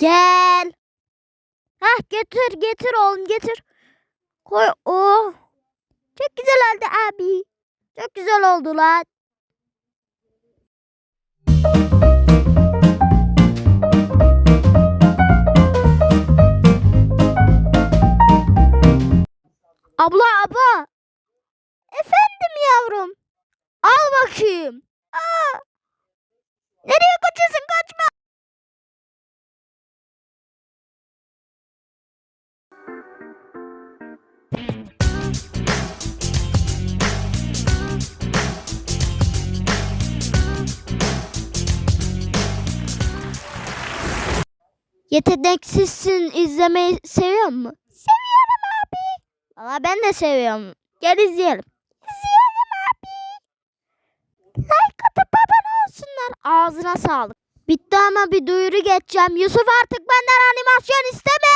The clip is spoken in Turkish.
Gel. Hah getir getir oğlum getir. Koy o. Çok güzel oldu abi. Çok güzel oldu lan. Abla abla. Efendim yavrum. Al bakayım. Yeteneksizsin izlemeyi seviyor musun? Seviyorum abi. Valla ben de seviyorum. Gel izleyelim. İzleyelim abi. Like atıp abone olsunlar. Ağzına sağlık. Bitti ama bir duyuru geçeceğim. Yusuf artık benden animasyon istemiyor.